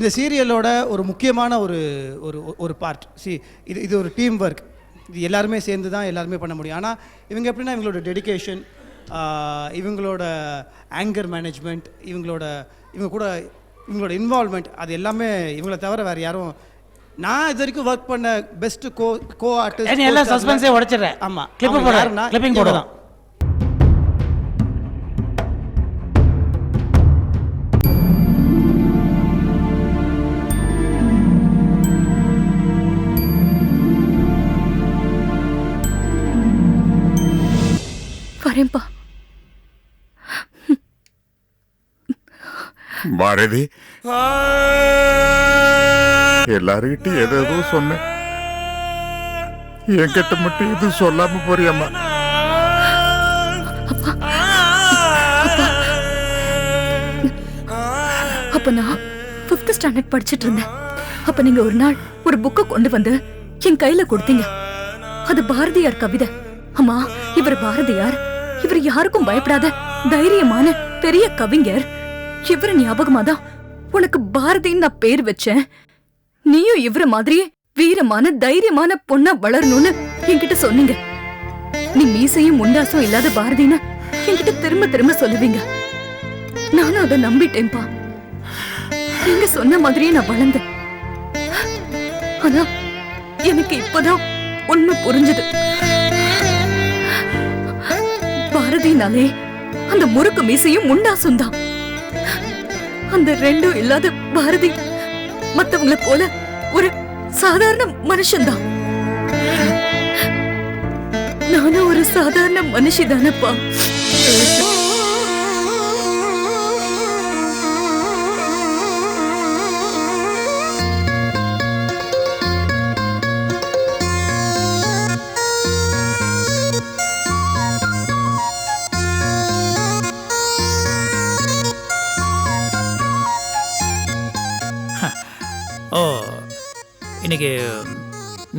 இந்த சீரியலோட ஒரு முக்கியமான ஒரு ஒரு ஒரு பார்ட் சி இது இது ஒரு டீம் ஒர்க் இது எல்லாருமே சேர்ந்து தான் எல்லாருமே பண்ண முடியும். ஆனால் இவங்க எப்படின்னா இவங்களோட டெடிகேஷன் இவங்களோட ஆங்கர் மேனேஜ்மெண்ட் இவங்களோட இவங்க கூட இவங்களோட இன்வால்மெண்ட் அது எல்லாமே இவங்கள தவிர வேறு யாரும் நான் இது வரைக்கும் ஒர்க் பண்ண பெஸ்ட் கோ கோ நீ எல்லாம் சஸ்பென்ஸே உடைச்சிடுற. ஆமா. கிளிப் அவங்க போட. யாருன்னா கிளிப்பிங் இவங்க வரேன்ப்பா பாரதி. எல்லாருக்கிட்டையும் ஏதேதோ சொன்னேன். என்கிட்ட மட்டும் எதுவும் சொல்லாம போறியம்மா. அப்ப. நான் ஃபிஃப்த் ஸ்டாண்டர்ட் படிச்சிட்டு இருந்தேன். அப்ப நீங்க ஒரு நாள் ஒரு புக்கை கொண்டு வந்து என் கையில கொடுத்தீங்க. அது பாரதியார் கவிதை. அம்மா இவர் பாரதியார். இவர் யாருக்கும் பயப்படாத தைரியமான பெரிய கவிஞர். இவர் ஞாபகமா தான் உனக்கு பாரதின்னு நான் பேர் வச்சேன். நீயும் இவர மாதிரியே வீரமான தைரியமான பொண்ணா வளரணும்னு என்கிட்ட சொன்னீங்க. நீ மீசையும் முண்டாசும் இல்லாத பாரதின்னு என்கிட்ட திரும்ப திரும்ப சொல்லுவீங்க. நானும் அதை நம்பிட்டேன்பா. நீங்க சொன்ன மாதிரியே நான் வளர்ந்தேன். ஆனா எனக்கு இப்பதான் உண்மை புரிஞ்சது. பாரதினாலே அந்த முறுக்கு மீசையும் முண்டாசும் தான் அந்த ரெண்டும் இல்லாத பாரதி மத்தவங்கள போல ஒரு சாதாரண மனுஷன்தான். நானும் ஒரு சாதாரண மனுஷிதானப்பா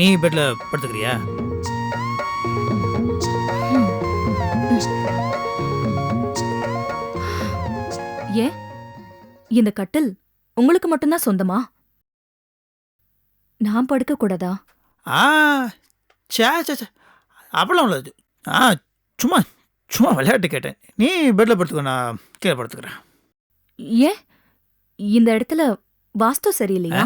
நீ பெட்ல படுத்துக்கிறியா? ஏன் இந்த கட்டில் உங்களுக்கு மட்டும்தான் சொந்தமா? நான் படுக்க கூடாதா? ஆ சே சே சே. அப்படிலாம் உள்ளது. ஆ சும்மா சும்மா விளையாட்டு கேட்டேன். நீ பெட்டில் படுத்துக்கோ நான் கீழே படுத்துக்கிறேன். ஏன் இந்த இடத்துல வாஸ்து சரியில்லையா?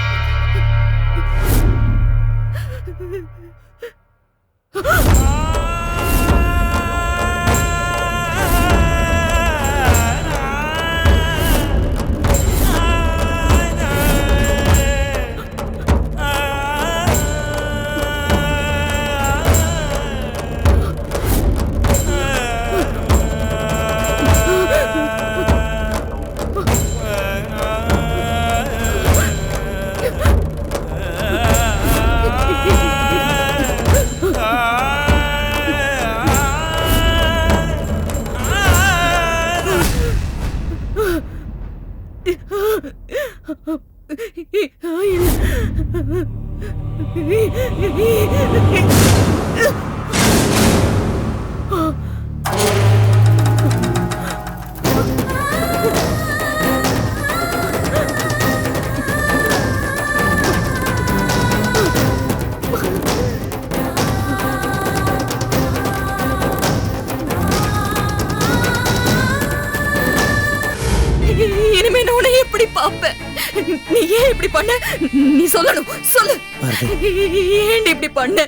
Ha ha ha! வச்ச ஏன் இப்படி பண்ண?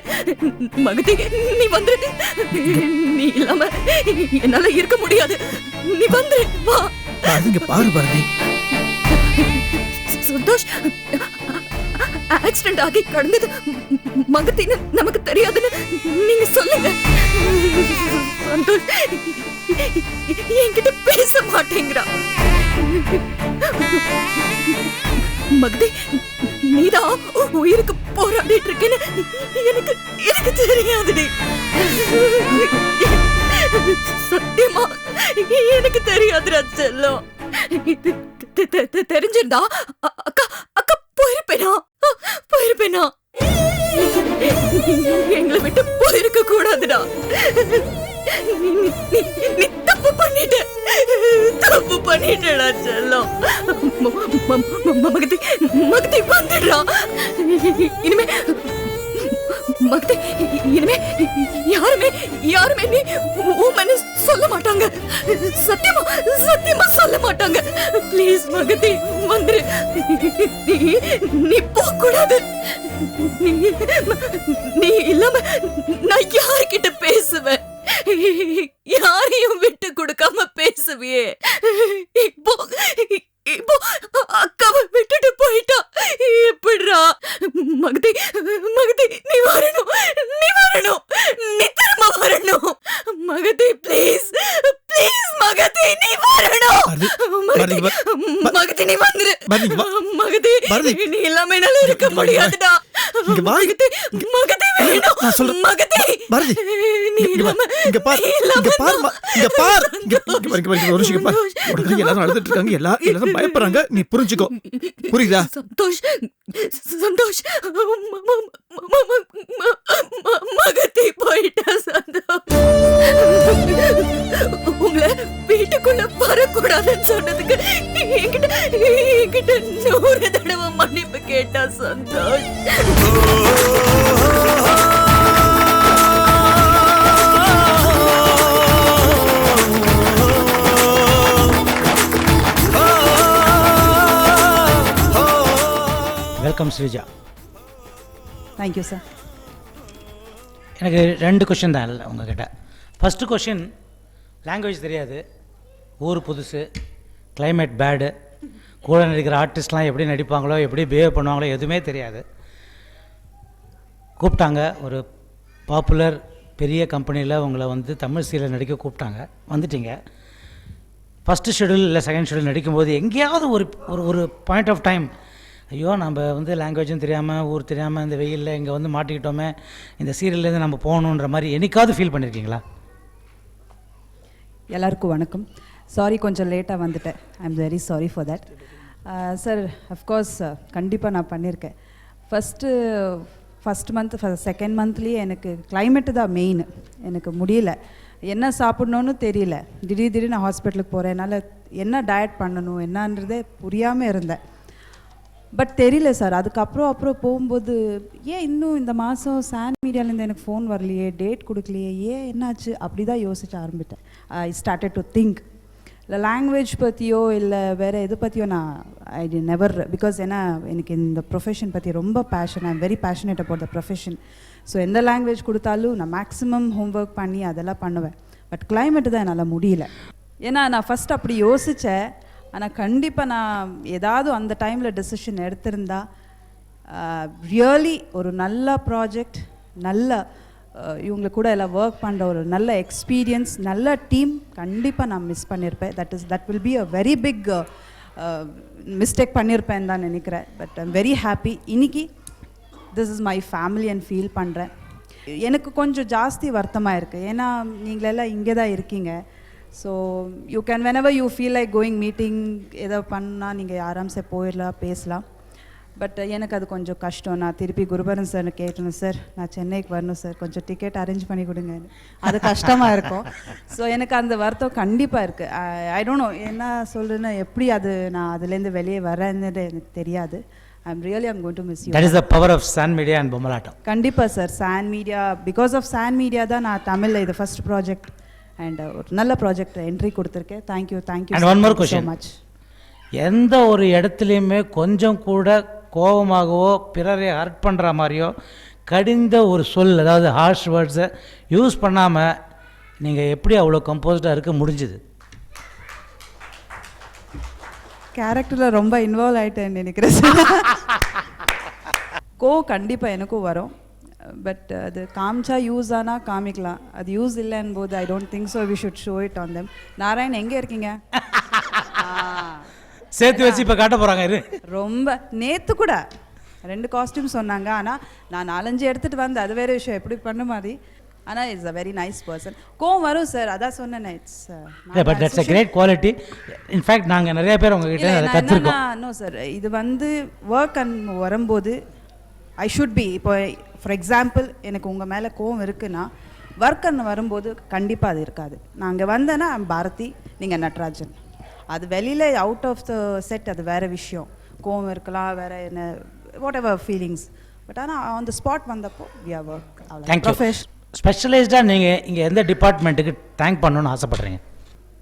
மகதி நீ வந்துரு நீ இல்லாம என்னால இருக்க முடியாது. நீ வந்து வா. அதுங்க பாரு பாரதி சந்தோஷ் ஆக்சிடென்ட் ஆகி கடந்தது. மகத்தின்னு நமக்கு தெரியாதுன்னு நீங்க சொல்லுங்க. சந்தோஷ் என்கிட்ட பேச மாட்டேங்கிறா. மகதி நீதான் உயிருக்கு போராடிட்டு இருக்கேன்னு எனக்கு எனக்கு தெரியாதுடி. சத்தியமா எனக்கு தெரியாதுடா செல்லம். தெரிஞ்சிருந்தா அக்கா அக்கா போயிருப்பேனா? போயிருப்பேனா? எங்களை விட்டு போயிருக்க கூடாதுடா நீ நீ தப்பு பண்ணிட்ட. தப்பு பண்ணிட்டடா செல்லம். மகதி மகதி வந்துடுறா. இனிமே மகதி இனிமே யாருமே யாருமே நீ உமனு சொல்ல மாட்டாங்க. சத்தியமா சத்தியமா சொல்ல மாட்டாங்க. ப்ளீஸ் மகதி வந்துரு. நீ போகக்கூடாது. போக கூடாது நீ இல்லாம நான் யார்கிட்ட பேசுவேன்? யாரையும் விட்டு கொடுக்காம பேசுவியே இப்போ இப்போ அக்காவை விட்டுட்டு போயிட்டா எப்படிடா மகதி மகதி நீ வரணும் நீ வரணும் நீ திரும்ப வரணும் மகதி ப்ளீஸ் ப்ளீஸ் மகதி நீ வரணும் மகதி நீ வந்துரு. மகதி. நீ இல்லாம என்னால இருக்க முடியாதுடா. மகதி மகதி வேணும். மகதி பாரதி, இங்க பார். இங்க பார். இங்க பார். இங்க சந்தோஷ். இங்க பார், இங்க பார், இங்க பார், ஒரு நிமிஷம் பார். எல்லாரும் அழுதுட்டு இருக்காங்க. எல்லா எல்லாரும் பயப்படுறாங்க. நீ புரிஞ்சுக்கோ. புரியுதா? சந்தோஷ். சந்தோஷ். மகத்தி போயிட்டா சந்தோஷ். உங்களை வீட்டுக்குள்ள வரக்கூடாதுன்னு சொன்னதுக்கு என்கிட்ட என்கிட்ட நூறு தடவை மன்னிப்பு கேட்டா Santosh. Welcome Sreeja. Thank you sir எனக்கு ரெண்டு கொஷின் தான் இல்லை உங்ககிட்ட. ஃபஸ்ட்டு கொஷின் லாங்குவேஜ் தெரியாது. ஊர் புதுசு climate பேடு கூட நடிக்கிற ஆர்டிஸ்ட்லாம் எப்படி நடிப்பாங்களோ எப்படி பிஹேவ் பண்ணுவாங்களோ எதுவுமே தெரியாது. கூப்பிட்டாங்க ஒரு பாப்புலர் பெரிய கம்பெனியில் உங்களை வந்து தமிழ் சீரியல் நடிக்க கூப்பிட்டாங்க. வந்துட்டீங்க. ஃபஸ்ட்டு ஷெடியூல் இல்லை செகண்ட் ஷெடியூல் நடிக்கும்போது எங்கேயாவது ஒரு ஒரு ஒரு பாயிண்ட் ஆஃப் டைம் ஐயோ நம்ம வந்து லாங்குவேஜும் தெரியாமல் ஊர் தெரியாமல் இந்த வெயிலில் இங்கே வந்து மாட்டிக்கிட்டோமே இந்த சீரியல்லேருந்து நம்ம போகணுன்ற மாதிரி என்னைக்காவது ஃபீல் பண்ணியிருக்கீங்களா எல்லாருக்கும் வணக்கம். சாரி கொஞ்சம் லேட்டாக வந்துட்டேன். I am very sorry for that sir of course கண்டிப்பாக நான் பண்ணியிருக்கேன் ஃபஸ்ட்டு ஃபஸ்ட் மந்த் செகண்ட் மந்த்லேயே எனக்கு கிளைமேட்டு தான் மெயின் எனக்கு முடியல. என்ன சாப்பிட்ணுன்னு தெரியல. திடீர் திடீர்னு ஹாஸ்பிட்டலுக்கு போகிறேனால என்ன டயட் பண்ணணும் என்னன்றதே புரியாமல் இருந்தேன். பட் தெரியல சார் அதுக்கப்புறம் அப்புறம் போகும்போது ஏன் இன்னும் இந்த மாதம் சான் மீடியாலேருந்து எனக்கு ஃபோன் வரலையே? டேட் கொடுக்கலையே? ஏன் என்னாச்சு? அப்படி தான் யோசிச்சு ஆரம்பித்தேன். ஐ ஸ்டார்டட் டு திங்க் இல்லை லாங்குவேஜ் பற்றியோ இல்லை வேறு எது பற்றியோ நான் ஐ டி நெவர் பிகாஸ் ஏன்னா எனக்கு இந்த ப்ரொஃபஷன் பற்றி ரொம்ப passion I am very passionate about the profession so எந்த லாங்குவேஜ் கொடுத்தாலும் நான் மேக்ஸிமம் ஹோம்ஒர்க் பண்ணி அதெல்லாம் பண்ணுவேன். பட் கிளைமேட்டு தான் என்னால் முடியல. ஏன்னா நான் ஃபஸ்ட் அப்படி யோசித்தேன் ஆனால் கண்டிப்பாக நான் ஏதாவது அந்த டைமில் டெசிஷன் எடுத்திருந்தா ரியலி ஒரு நல்ல ப்ராஜெக்ட் நல்ல இவங்க கூட எல்லாம் ஒர்க் பண்ணுற ஒரு நல்ல எக்ஸ்பீரியன்ஸ் நல்ல டீம் கண்டிப்பாக நான் மிஸ் பண்ணியிருப்பேன் that is that will be a very big mistake பண்ணியிருப்பேன் தான் நினைக்கிறேன். பட் ஐம் வெரி ஹாப்பி இன்னைக்கு this is my family and feel பண்ணுறேன் எனக்கு கொஞ்சம் ஜாஸ்தி வருத்தமாக இருக்குது ஏன்னா நீங்களெல்லாம் இங்கே தான் இருக்கீங்க. So you can whenever you feel like going meeting ஏதோ பண்ணால் நீங்கள் ஆராம்சே போயிடலாம் பேசலாம். பட் எனக்கு அது கொஞ்சம் கஷ்டம். நான் திருப்பி குருபரன் சார் கேட்டேன் சார் நான் சென்னைக்கு வரணும் சார் கொஞ்சம் டிக்கெட் அரேஞ்ச் பண்ணி கொடுங்க. அது கஷ்டமாக இருக்கும். ஸோ எனக்கு அந்த வருத்தம் கண்டிப்பாக இருக்குது ஐ டோன்ட் நோ என்ன சொல்கிறேன்னா எப்படி அது நான் அதுலேருந்து வெளியே வரேன்னு எனக்கு தெரியாது. I am really I'm going to miss you that is the power of San media and Bommalattam கண்டிப்பாக sir San media because of San media தான் நான் தமிழில் இது ஃபர்ஸ்ட் ப்ராஜெக்ட் அண்ட் ஒரு நல்ல ப்ராஜெக்ட் என்ட்ரி கொடுத்துருக்கேன். Thank you thank you one more so question. Much எந்த ஒரு இடத்துலையுமே கொஞ்சம் கூட கோபமாகவோ பிறரை ஹர்ட் பண்ணுற மாதிரியோ கடிந்த ஒரு சொல் அதாவது ஹார்ஷ் வேர்ட்ஸை யூஸ் பண்ணாமல் நீங்கள் எப்படி அவ்வளோ கம்போஸ்டாக இருக்க முடிஞ்சுது? கேரக்டரில் ரொம்ப இன்வால்வ் ஆகிட்டேன்னு நினைக்கிறேன். கோ கண்டிப்பாக எனக்கும் வரும். பட் அது காமிச்சா யூஸ் ஆனால் காமிக்கலாம் அது யூஸ் இல்லைன்னு போது I don't think so we should show it on them Narayan எங்கே இருக்கீங்க? சேர்த்து வச்சு இப்போ காட்ட போகிறாங்க ரொம்ப நேத்து கூட ரெண்டு காஸ்டியூம் சொன்னாங்க. ஆனால் நான் நாலஞ்சு எடுத்துட்டு வந்தேன் அது வேற விஷயம். எப்படி பண்ண மாதிரி? ஆனால் it's a very nice person கோவம் வரும் சார் அதான் சொன்னேன் it's but that's a great quality in fact நாங்கள் நிறைய பேர் உங்ககிட்ட கற்றுருக்கோம் நோ சார் இது வந்து ஒர்க் அண்ட் வரும்போது ஐ ஷுட் பி இப்போ ஃபார் எக்ஸாம்பிள் எனக்கு உங்கள் மேலே கோவம் இருக்குன்னா ஒர்க் அண்ட் வரும்போது கண்டிப்பாக அது இருக்காது. நான் அங்கே வந்தேன்னா பாரதி நீங்கள் நட்ராஜன். அது வெளியில் அவுட் ஆஃப் த செட் அது வேறு விஷயம். கோவம் இருக்கலாம் வேறு என்ன வாட் எவர் ஃபீலிங்ஸ் பட் ஆனால் ஆன் த ஸ்பாட் வந்தப்போ வி ஆர் ஒர்க் அவ்வளோ ஸ்பெஷலைஸ்டாக நீங்கள் இங்கே எந்த டிபார்ட்மெண்ட்டுக்கு தேங்க் பண்ணணும்னு ஆசைப்பட்றீங்க?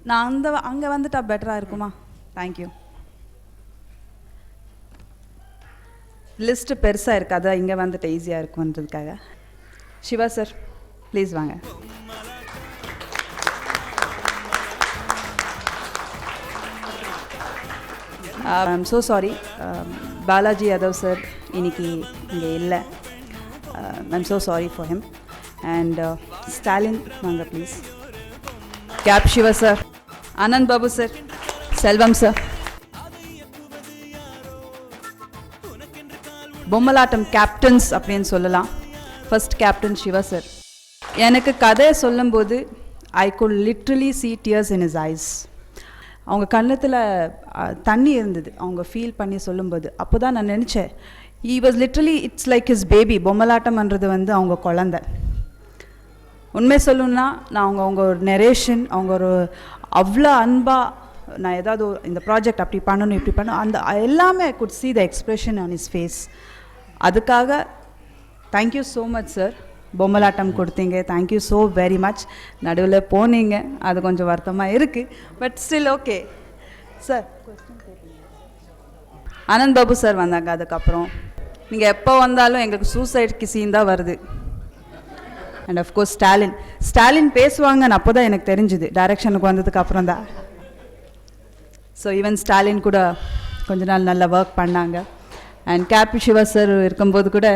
நான் அந்த அங்கே வந்துட்டா பெட்டராக இருக்குமா? தேங்க்யூ லிஸ்ட்டு பெருசாக இருக்குது? அதான் இங்கே வந்துட்டு ஈஸியாக இருக்குன்றதுக்காக சிவா சார் ப்ளீஸ் வாங்க. I'm so sorry Balaji Yadav sir இன்னைக்கு இங்கே இல்லை. I'm so sorry for him and Stalin வாங்க please cap Siva sir Anand Babu sir Selvam sir Bommalattam captains அப்படின்னு சொல்லலாம். ஃபர்ஸ்ட் கேப்டன் சிவா சார் எனக்கு கதையை சொல்லும்போது I could literally see tears in his eyes அவங்க கண்ணத்தில் தண்ணி இருந்தது. அவங்க ஃபீல் பண்ணி சொல்லும்போது. அப்போ தான் நான் நினச்சேன் he was literally it's like his baby பொம்மலாட்டம்ன்றது வந்து அவங்க குழந்த. உண்மை சொல்லணும்னா நான் அவங்க அவங்க ஒரு நெரேஷன் அவங்க ஒரு அவ்வளோ அன்பாக நான் ஏதாவது ஒரு- இந்த ப்ராஜெக்ட் அப்படி பண்ணணும் இப்படி பண்ணணும் அந்த எல்லாமே I could see the expression on his face அதுக்காக thank you so much sir Bommalattam கொடுத்தீங்க. தேங்க்யூ ஸோ வெரி மச் நடுவில் போனீங்க. அது கொஞ்சம் வருத்தமாக இருக்குது but still okay sir Anand Babu sir வந்தாங்க அதுக்கப்புறம். நீங்கள் எப்போ வந்தாலும் எங்களுக்கு சூசைட் கிசின் தான் வருது. And of course Stalin Stalin பேசுவாங்கன்னு அப்போ தான் எனக்கு தெரிஞ்சுது. டைரக்ஷனுக்கு வந்ததுக்கு அப்புறம் தான். ஸோ ஈவன் ஸ்டாலின் கூட கொஞ்ச நாள் நல்லா ஒர்க் பண்ணாங்க. அண்ட் கேபி சிவா சார் இருக்கும்போது கூட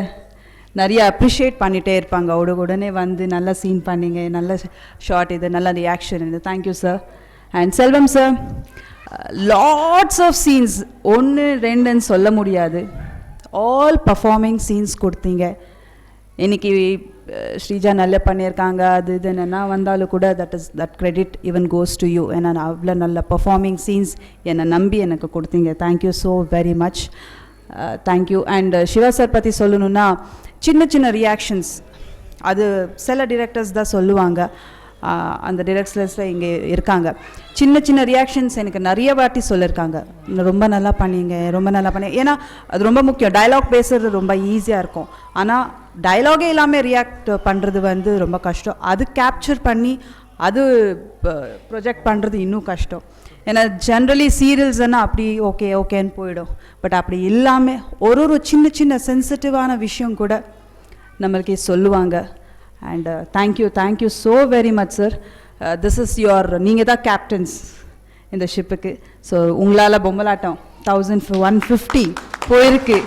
நிறைய அப்ரிஷியேட் பண்ணிகிட்டே இருப்பாங்க. உட உடனே வந்து நல்லா சீன் பண்ணிங்க. நல்ல ஷார்ட் இது நல்ல ரியாக்ஷன் இது. Thank you sir and Selvam sir lots of scenes ஒன்று ரெண்டுன்னு சொல்ல முடியாது. ஆல் பர்ஃபார்மிங் சீன்ஸ் கொடுத்தீங்க. இன்னைக்கு uh, ஸ்ரீஜா நல்லா பண்ணியிருக்காங்க. அது இது என்னென்னா வந்தாலும் கூட that is that credit even goes to you ஏன்னா அவ்வளோ நல்ல பர்ஃபார்மிங் சீன்ஸ் என்னை நம்பி எனக்கு கொடுத்தீங்க. Thank you so very much thank you and Siva sir பற்றி சொல்லணுன்னா சின்ன சின்ன ரியாக்ஷன்ஸ் அது சில டிரெக்டர்ஸ் தான் சொல்லுவாங்க. அந்த டிரெக்டர்ஸில் இங்கே இருக்காங்க. சின்ன சின்ன ரியாக்ஷன்ஸ் எனக்கு நிறைய வாட்டி சொல்லியிருக்காங்க ரொம்ப நல்லா பண்ணீங்க ரொம்ப நல்லா பண்ணி ஏன்னா அது ரொம்ப முக்கியம். டயலாக் பேசுறது ரொம்ப ஈஸியாக இருக்கும். ஆனால் டயலாகே இல்லாமல் ரியாக்ட் பண்ணுறது வந்து ரொம்ப கஷ்டம். அது கேப்சர் பண்ணி அது ப்ரொஜெக்ட் பண்ணுறது இன்னும் கஷ்டம். ஏன்னா ஜென்ரலி சீரியல்ஸ்னால் அப்படி ஓகே ஓகேன்னு போயிடும். பட் அப்படி இல்லாமல் ஒரு ஒரு சின்ன சின்ன சென்சிட்டிவான விஷயம் கூட நம்மளுக்கு சொல்லுவாங்க. And thank you thank you so very much sir this is your நீங்கள் தான் கேப்டன்ஸ் இந்த ஷிப்புக்கு ஸோ உங்களால் பொம்மலாட்டம் தௌசண்ட் ஒன் ஃபிஃப்டி போயிருக்கு.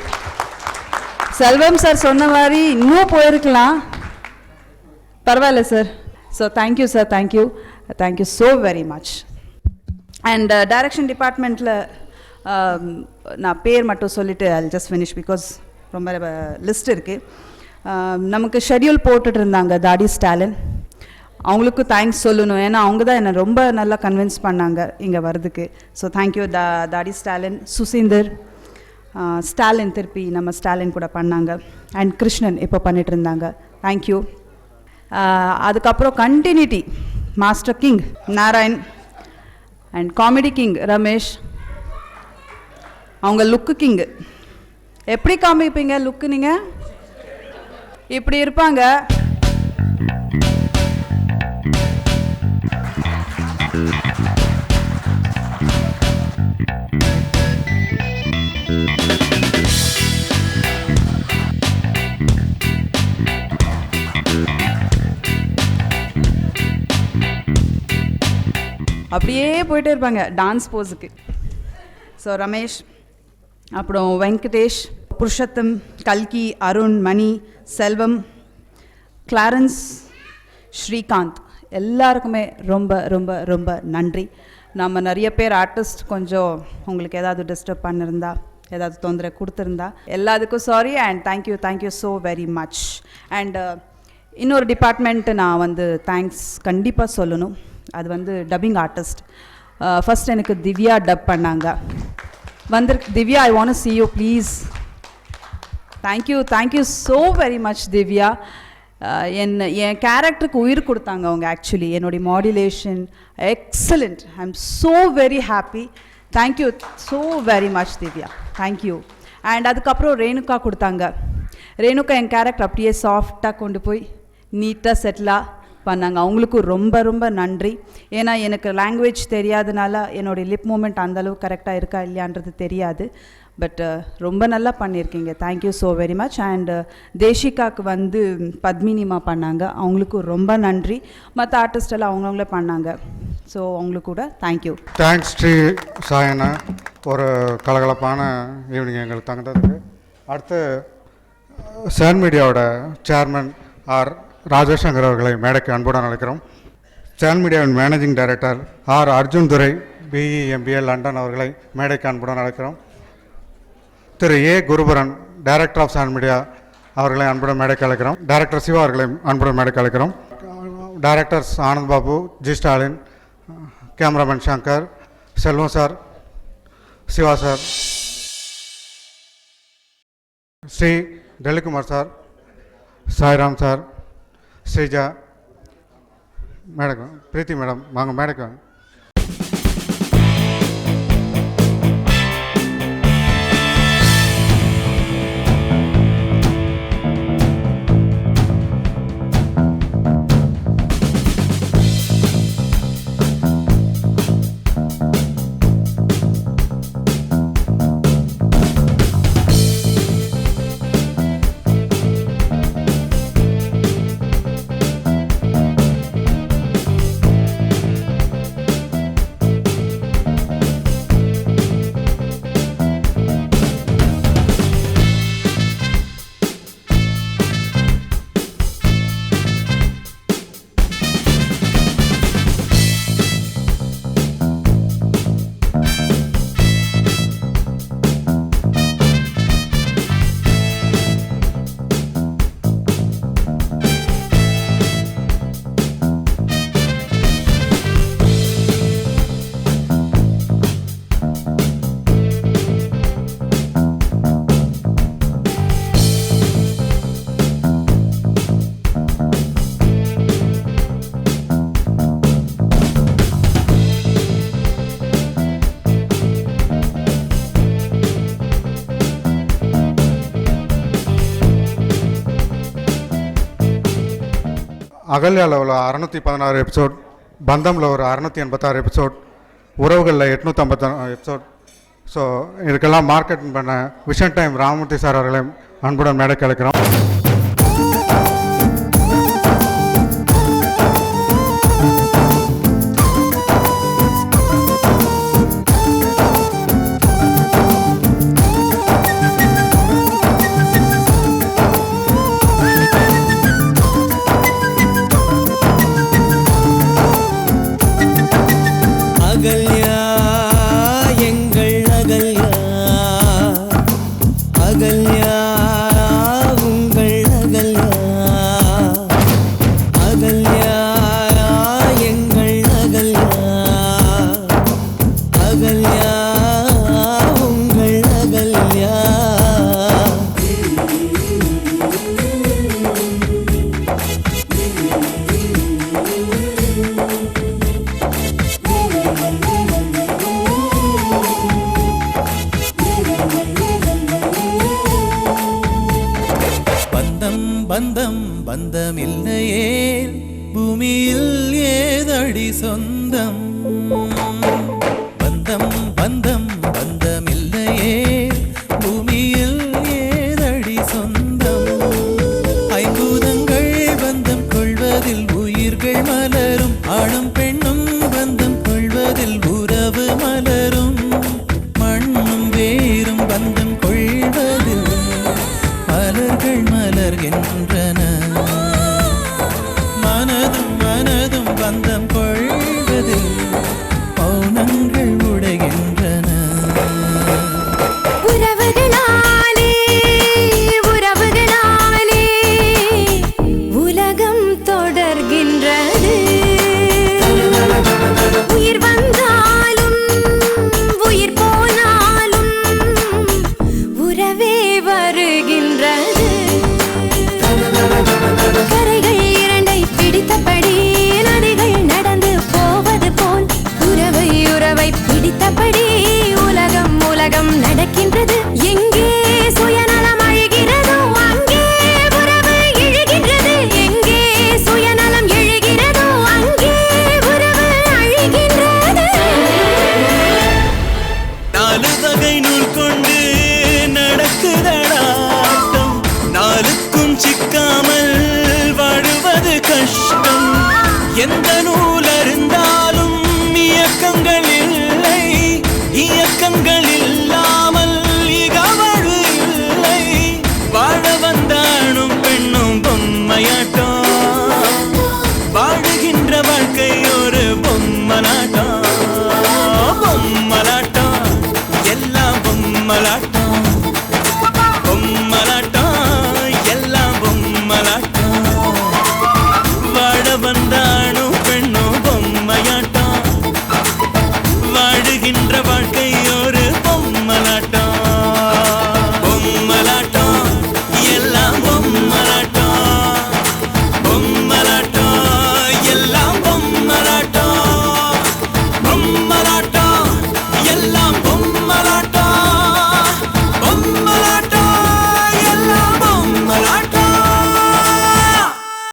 செல்வம் சார் சொன்ன மாதிரி இன்னும் போயிருக்கலாம். பரவாயில்ல sir so thank you sir thank you thank you so very much and direction டிபார்ட்மெண்ட்டில் நான் பேர் மட்டும் சொல்லிவிட்டு ஐ ஜஸ்ட் ஃபினிஷ் பிகாஸ் ரொம்ப லிஸ்ட் இருக்குது um, நமக்கு ஷெட்யூல் போட்டுட்டு இருந்தாங்க தாடி ஸ்டாலின். அவங்களுக்கும் தேங்க்ஸ் சொல்லணும். ஏன்னா அவங்க தான் என்னை ரொம்ப நல்லா கன்வின்ஸ் பண்ணாங்க இங்கே வர்றதுக்கு. ஸோ தேங்க்யூ தா தாடி ஸ்டாலின் சுசீந்தர். ஸ்டாலின் திருப்பி நம்ம ஸ்டாலின் கூட பண்ணாங்க. அண்ட் கிருஷ்ணன் இப்போ பண்ணிட்டு இருந்தாங்க. தேங்க்யூ அதுக்கப்புறம் continuity master king Narayan and comedy king Ramesh அவங்க லுக்கு கிங்கு எப்படி காமிப்பீங்க லுக்கு நீங்கள் இப்படி இருப்பாங்க. அப்படியே போயிட்டே இருப்பாங்க டான்ஸ் போஸுக்கு ஸோ ரமேஷ் அப்புறம் வெங்கடேஷ் புருஷத்தம் கல்கி அருண் மணி செல்வம் கிளாரன்ஸ் ஸ்ரீகாந்த். எல்லாருக்குமே ரொம்ப ரொம்ப ரொம்ப நன்றி. நம்ம நிறைய பேர் ஆர்டிஸ்ட் கொஞ்சம் உங்களுக்கு ஏதாவது டிஸ்டர்ப் பண்ணிருந்தா ஏதாவது தொந்தரவு கொடுத்துருந்தா எல்லாத்துக்கும் sorry and thank you thank you so very much and இன்னொரு டிபார்ட்மெண்ட்டு நான் வந்து தேங்க்ஸ் கண்டிப்பாக சொல்லணும். அது வந்து டப்பிங் ஆர்டிஸ்ட் ஃபர்ஸ்ட் எனக்கு திவ்யா டப் பண்ணாங்க. வந்திருக்கு Divya I want see you please thank you thank you so very much Divya. Uh, என் என் கேரக்டருக்கு உயிர் கொடுத்தாங்க அவங்க ஆக்சுவலி என்னுடைய modulation excellent I am so very happy thank you so very much Divya. Thank you and அதுக்கப்புறம் ரேணுகா கொடுத்தாங்க. ரேணுகா என் character அப்படியே சாஃப்டாக கொண்டு போய் நீட்டாக செட்டிலாக பண்ணாங்க. அவங்களுக்கும் ரொம்ப ரொம்ப நன்றி. ஏன்னா எனக்கு லாங்குவேஜ் தெரியாதனால என்னுடைய லிப் மூமெண்ட் அந்தளவு கரெக்டாக இருக்கா இல்லையான்றது தெரியாது. பட் uh, ரொம்ப நல்லா பண்ணியிருக்கீங்க. Thank you so very much and தேஷிகாவுக்கு வந்து பத்மினிமா பண்ணாங்க. அவங்களுக்கும் ரொம்ப நன்றி. மற்ற ஆர்டிஸ்ட் எல்லாம் அவங்கவுங்களே பண்ணாங்க. ஸோ அவங்களுக்கு கூட தேங்க்யூ தேங்க்ஸ் ஸ்ரீ சாயனா. ஒரு கலகலப்பான ஈவினிங் எங்களுக்கு தங்கதுக்கு அடுத்து சேன் மீடியாவோட சேர்மன் ஆர் ராஜசங்கர் அவர்களை மேடைக்கு அன்புடன் அழைக்கிறோம். சேன் மீடியாவின் managing director R Arjun Durai BE MBA London அவர்களை மேடைக்கு அன்புடன் அழைக்கிறோம். Thiru A Guruparan director of San media அவர்களை அன்புடன் மேடைக்கு அழைக்கிறோம். டைரக்டர் சிவா அவர்களை அன்புடன் மேடைக்கு அழைக்கிறோம். Directors Anand Babu G Stalin cameraman Shankar Selvam sir Siva sir Shri Delhikumar sir Sairam sir Sreeja madam Preethi madam வாங்க மேடைக்கு வாங்க அகல்யாவில் உள்ள அறநூற்றி பதினாறு எபிசோட் பந்தமில் ஒரு அறநூற்றி எண்பத்தாறு எபிசோட் உறவுகளில் எட்நூற்றம்பத்தி எபிசோட் ஸோ இதுக்கெல்லாம் மார்க்கெட்டிங் பண்ண விஷன் டைம் ராமமூர்த்தி சார் அவர்களையும் அன்புடன் மேடை கிடைக்கிறோம் தானாட்டம்